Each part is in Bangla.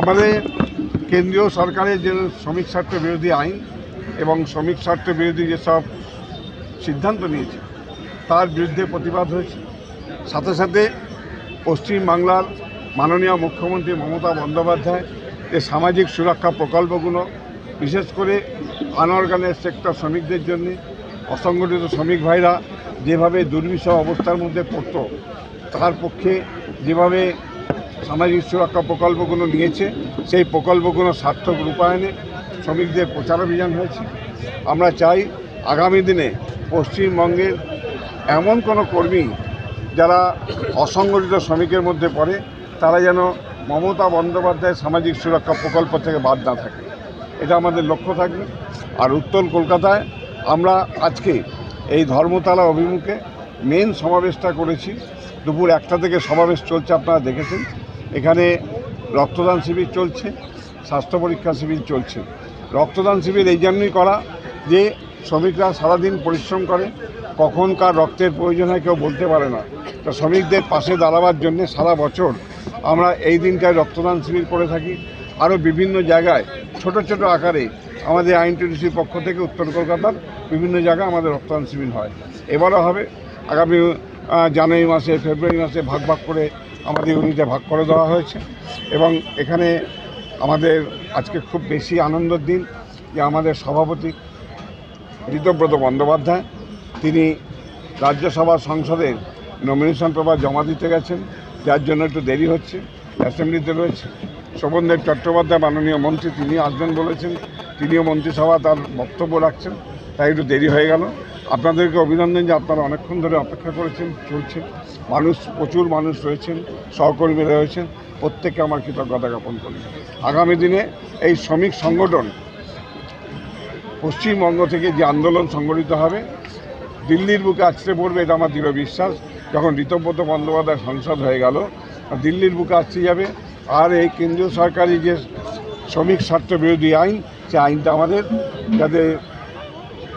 আমাদের কেন্দ্রীয় সরকারের যে শ্রমিক স্বার্থ বিরোধী আইন এবং শ্রমিক স্বার্থ বিরোধী যেসব সিদ্ধান্ত নিয়েছে, তার বিরুদ্ধে প্রতিবাদ হয়েছে। সাথে সাথে পশ্চিমবাংলার মাননীয় মুখ্যমন্ত্রী মমতা বন্দ্যোপাধ্যায় যে সামাজিক সুরক্ষা প্রকল্পগুলো, বিশেষ করে আনঅর্গানাইজ সেক্টর শ্রমিকদের জন্য, অসংগঠিত শ্রমিক ভাইরা যেভাবে দুর্বিষহ অবস্থার মধ্যে পড়তো, তার পক্ষে যেভাবে সামাজিক সুরক্ষা প্রকল্পগুলো নিয়েছে, সেই প্রকল্পগুলো সার্থক রূপায়নে শ্রমিকদের প্রচার অভিযান হয়েছে। আমরা চাই আগামী দিনে পশ্চিমবঙ্গের এমন কোনো কর্মী যারা অসংগঠিত শ্রমিকের মধ্যে পড়ে, তারা যেন মমতা বন্দ্যোপাধ্যায়ের সামাজিক সুরক্ষা প্রকল্প থেকে বাদ না থাকে। এটা আমাদের লক্ষ্য থাকবে। আর উত্তর কলকাতায় আমরা আজকে এই ধর্মতলা অভিমুখে মেন সমাবেশটা করেছি। দুপুর একটা থেকে সমাবেশ চলছে, আপনারা দেখেছেন। এখানে রক্তদান শিবির চলছে, স্বাস্থ্য পরীক্ষা শিবির চলছে। রক্তদান শিবির এই জন্যই করা যে শ্রমিকরা সারাদিন পরিশ্রম করে, কখন কার রক্তের প্রয়োজন হয় কেউ বলতে পারে না। তো শ্রমিকদের পাশে দাঁড়াবার জন্য সারা বছর আমরা এই দিনটায় রক্তদান শিবির করে থাকি। আরও বিভিন্ন জায়গায় ছোট ছোট আকারে আমাদের আইনটিডিসির পক্ষ থেকে উত্তর কলকাতার বিভিন্ন জায়গায় আমাদের রক্তদান শিবির হয়। এবারও হবে। আগামী জানুয়ারি মাসে, ফেব্রুয়ারি মাসে ভাগ ভাগ করে আমাদের ইউনিটে ভাগ করে দেওয়া হয়েছে। এবং এখানে আমাদের আজকে খুব বেশি আনন্দের দিন যে আমাদের সভাপতি ঋতব্রত বন্দ্যোপাধ্যায়, তিনি রাজ্যসভা সংসদের নমিনেশন পেপার জমা দিতে গেছেন। যার জন্য একটু দেরি হচ্ছে অ্যাসেম্বলিতে রয়েছে। শোভনদেব চট্টোপাধ্যায়, মাননীয় মন্ত্রী তিনি আসবেন বলেছেন। তিনিও মন্ত্রিসভা তার বক্তব্য রাখছেন, তাই একটু দেরি হয়ে গেল। আপনাদেরকে অভিনন্দন যে আপনারা অনেকক্ষণ ধরে অপেক্ষা করেছেন, চলছে। মানুষ, প্রচুর মানুষ রয়েছেন, সহকর্মীরা রয়েছেন। প্রত্যেককে আমার কৃতজ্ঞতা জ্ঞাপন করি। আগামী দিনে এই শ্রমিক সংগঠন পশ্চিমবঙ্গ থেকে যে আন্দোলন সংগঠিত হবে, দিল্লির বুকে আছড়ে পড়বে এটা আমার দৃঢ় বিশ্বাস। যখন ঋতব্রত বন্দ্যোপাধ্যায় সংসদ হয়ে গেল, দিল্লির বুকে আসতে যাবে। আর এই কেন্দ্রীয় সরকারি যে শ্রমিক স্বার্থ বিরোধী আইন সে আইনটা আমাদের যাতে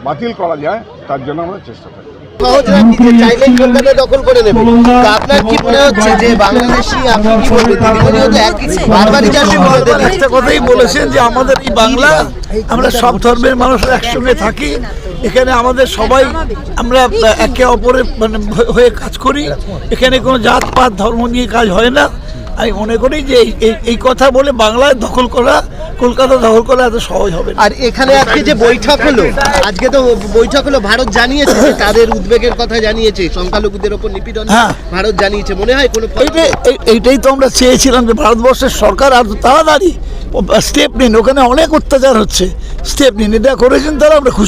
বাতিল করা যায় তার জন্য আমরা চেষ্টা করি। সহজ রাখি যে চাইলেই কলকাতা দখল করে নেবে তো আপনার কি মনে হচ্ছে যে বাংলাদেশি আপনি কি বলবেন? দিদিমণিও তো একই বারবারই চাষি বলে দেন একটা কথাই বলেছেন যে আমাদের এই বাংলা আমরা সব ধর্মের মানুষ একসঙ্গে থাকি এখানে আমাদের সবাই আমরা একে অপরের মানে হয়ে কাজ করি এখানে কোনো জাত পাত ধর্ম নিয়ে কাজ হয় না। আমি মনে করি যে এই- কথা বলে বাংলায় দখল করা কলকাতা দখল করা এত সহজ হবে আর এখানে আজকে যে বৈঠক হলো আজকে তো বৈঠক হলো ভারত জানিয়েছে তাদের উদ্বেগের কথা জানিয়েছে সংখ্যালঘুদের ওপর নিপীড়ন হ্যাঁ। ভারত জানিয়েছে। মনে হয় কোনো এইটাই এই- এইটাই তো আমরা চেয়েছিলাম যে ভারতবর্ষের সরকার আর তাড়াতাড়ি স্টেপ নিন। ওখানে অনেক অত্যাচার হচ্ছে। স্টেপ নিন। এটা করেছেন তারা আমরা খুশি।